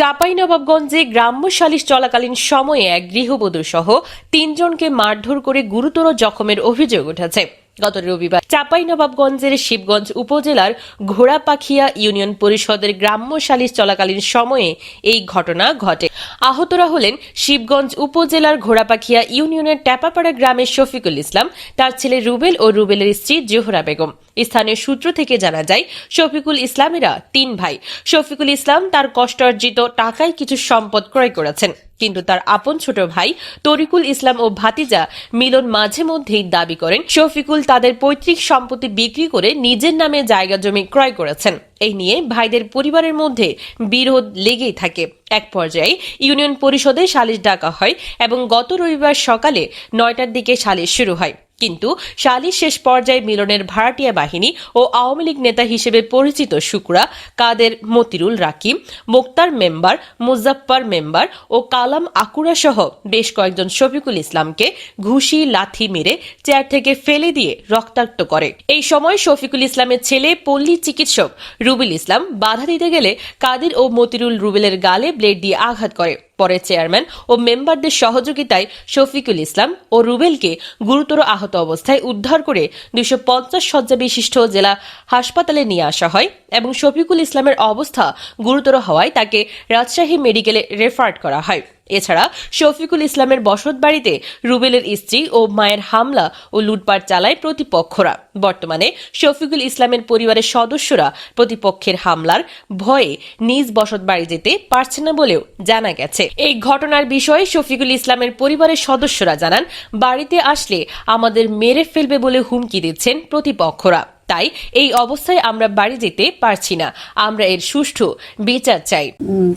চাঁপাইনবাবগঞ্জে গ্রাম্য সালিশ চলাকালীন সময়ে এক গৃহবধূ সহ তিনজনকে মারধর করে গুরুতর জখমের অভিযোগ উঠেছে। গত রবিবার চাঁপাইনবাবগঞ্জের শিবগঞ্জ উপজেলার ঘোড়াপাখিয়া ইউনিয়ন পরিষদের গ্রাম্য সালিশ চলাকালীন সময়ে এই ঘটনা ঘটে। আহতরা হলেন শিবগঞ্জ উপজেলার ঘোড়াপাখিয়া ইউনিয়নের ট্যাপাপাড়া গ্রামের শফিকুল ইসলাম, তার ছেলে রুবেল ও রুবেলের স্ত্রী জোহরা বেগম। স্থানীয় সূত্র থেকে জানা যায়, শফিকুল ইসলামেরা তিন ভাই। শফিকুল ইসলাম তার কষ্টার্জিত টাকায় কিছু সম্পদ ক্রয় করেছেন, কিন্তু তার আপন ছোট ভাই তরিকুল ইসলাম ও ভাতিজা মিলন মাঝে মধ্যেই দাবি করেন, শফিকুল তাদের পৈতৃক সম্পত্তি বিক্রি করে নিজের নামে জায়গা জমি ক্রয় করেছেন। এই নিয়ে ভাইদের পরিবারের মধ্যে বিরোধ লেগেই থাকে। এক পর্যায়ে ইউনিয়ন পরিষদে সালিশ ডাকা হয় এবং গত রবিবার সকালে নয়টার দিকে সালিশ শুরু হয়। কিন্তু সালিশ শেষ পর্যায়ে মিলনের ভাড়াটিয়া বাহিনী ও আওয়ামী লীগ নেতা হিসেবে পরিচিত শুকরা, কাদের, মতিরুল রাকিম, মোক্তার মেম্বার, মুজাফফর মেম্বার ও কালাম আকুরা সহ বেশ কয়েকজন শফিকুল ইসলামকে ঘুষি, লাথি মেরে চেয়ার থেকে ফেলে দিয়ে রক্তাক্ত করে। এই সময় শফিকুল ইসলামের ছেলে পল্লী চিকিৎসক রুবেল ইসলাম বাধা দিতে গেলে কাদের ও মতিরুল রুবেলের গালে ব্লেড দিয়ে আঘাত করে। পরে চেয়ারম্যান ও মেম্বারদের সহযোগিতায় শফিকুল ইসলাম ও রুবেলকে গুরুতর আহত অবস্থায় উদ্ধার করে দুশো পঞ্চাশ শয্যা বিশিষ্ট জেলা হাসপাতালে নিয়ে আসা হয় এবং শফিকুল ইসলামের অবস্থা গুরুতর হওয়ায় তাকে রাজশাহী মেডিকেলে রেফার করা হয়। এছাড়া শফিকুল ইসলামের বসত বাড়িতে রুবেলের স্ত্রী ও মায়ের হামলা ও লুটপাট চালায় প্রতিপক্ষরা। বর্তমানে শফিকুল ইসলামের পরিবারের সদস্যরা প্রতিপক্ষের হামলার ভয়ে নিজ বসত বাড়ি যেতে পারছে না বলেও জানা গেছে। এই ঘটনার বিষয়ে শফিকুল ইসলামের পরিবারের সদস্যরা জানান, বাড়িতে আসলে আমাদের মেরে ফেলবে বলে হুমকি দিচ্ছেন প্রতিপক্ষরা। তাই এই অবস্থায় আমরা বাড়ি যেতে পারছি না। আমরা এর সুষ্ঠু বিচার চাই।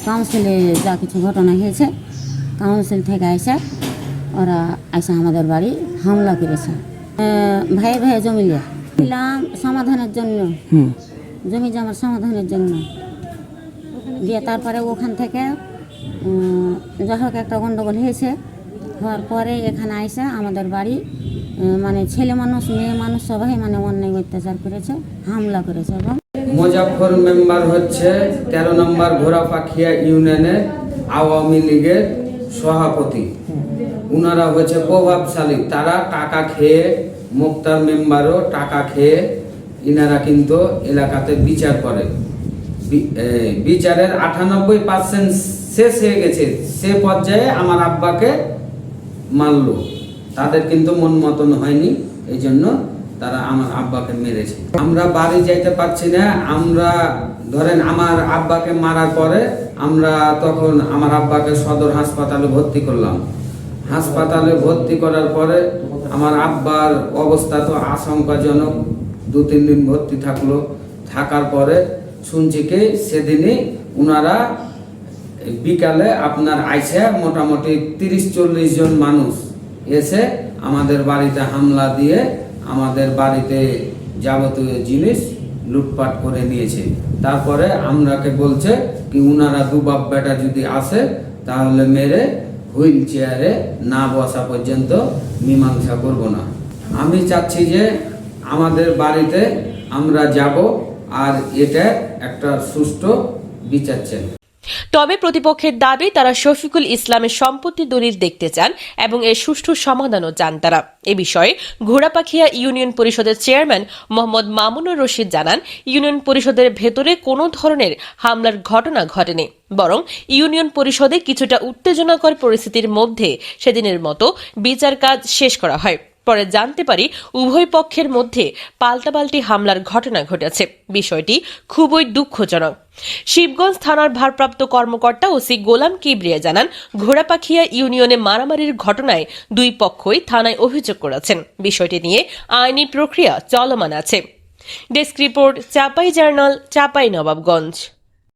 কাউন্সিলে যা কিছু ঘটনা হয়েছে কাউন্সিল থেকে এসে ওরা এসে আমাদের বাড়ি হামলা করেছে। আহ, ভাইয়ে ভাইয়ে জমি ছিলাম সমাধানের জন্য। জমি জমার সমাধানের জন্য। দিয়ে তারপরে ওখান থেকে যাই হোক একটা গন্ডগোল হয়েছে হওয়ার পরে এখানে আইসে আমাদের বাড়ি মানে ছেলে মানুষ, মেয়ে মানুষ সবাই মানে অন্যায় অত্যাচার করেছে, হামলা করেছে, এবং মুজাফর মেম্বার হচ্ছে তেরো নম্বর ঘোড়াপাখিয়া ইউনিয়নের আওয়ামী লীগের সভাপতি। উনারা হচ্ছে প্রভাবশালী, তারা টাকা খেয়ে মুক্তার মেম্বারও টাকা খেয়ে ইনারা কিন্তু এলাকাতে বিচার করে। বিচারের আটানব্বই পার্সেন্ট শেষ হয়ে গেছে, সে পর্যায়ে আমার আব্বাকে মারলো। তাদের কিন্তু মন মতন হয়নি এই জন্য তারা আমার আব্বাকে মেরেছে। আমরা বাড়ি যাইতে পারছি না, আমরা ধরেন আমার আব্বাকে মারার পরে আমরা তখন আমার আব্বাকে সদর হাসপাতালে ভর্তি করলাম। হাসপাতালে ভর্তি করার পরে আমার আব্বার অবস্থা তো আশঙ্কাজনক, দু তিন দিন ভর্তি থাকল। থাকার পরে শুনছি কি সেদিনই ওনারা বিকালে আপনার আইসে মোটামুটি তিরিশ চল্লিশ জন মানুষ এসে আমাদের বাড়িতে হামলা দিয়ে আমাদের বাড়িতে যাবতীয় জিনিস লুটপাট করে নিয়েছে। তারপরে আমরাকে বলছে কি, উনারা দু বাপ বেটা যদি আসে, তাহলে মেরে হুইল চেয়ারে না বসা পর্যন্ত মীমাংসা করব না। আমি চাচ্ছি যে আমাদের বাড়িতে আমরা যাব আর এটা একটা সুষ্ঠু বিচার চাই তবে প্রতিপক্ষের দাবি, তারা শফিকুল ইসলামের সম্পত্তি দলিল দেখতে চান এবং এর সুষ্ঠু সমাধানও চান তারা। এ বিষয়ে ঘোড়াপাখিয়া ইউনিয়ন পরিষদের চেয়ারম্যান মোহাম্মদ মামুনুর রশিদ জানান, ইউনিয়ন পরিষদের ভেতরে কোনো ধরনের হামলার ঘটনা ঘটেনি, বরং ইউনিয়ন পরিষদে কিছুটা উত্তেজনাকর পরিস্থিতির মধ্যে সেদিনের মতো বিচার কাজ শেষ করা হয়। পরে জানতে পারি উভয় পক্ষের মধ্যে পাল্টাপাল্টি হামলার ঘটনা ঘটেছে। বিষয়টি খুবই দুঃখজনক। শিবগঞ্জ থানার ভারপ্রাপ্ত কর্মকর্তা ওসি গোলাম কিবরিয়া জানান, ঘোড়াপাখিয়া ইউনিয়নে মারামারির ঘটনায় দুই পক্ষই থানায় অভিযোগ করেছেন। বিষয়টি নিয়ে আইনি প্রক্রিয়া চলমান আছে। Desk report, Chapai journal, Chapai Nawabganj.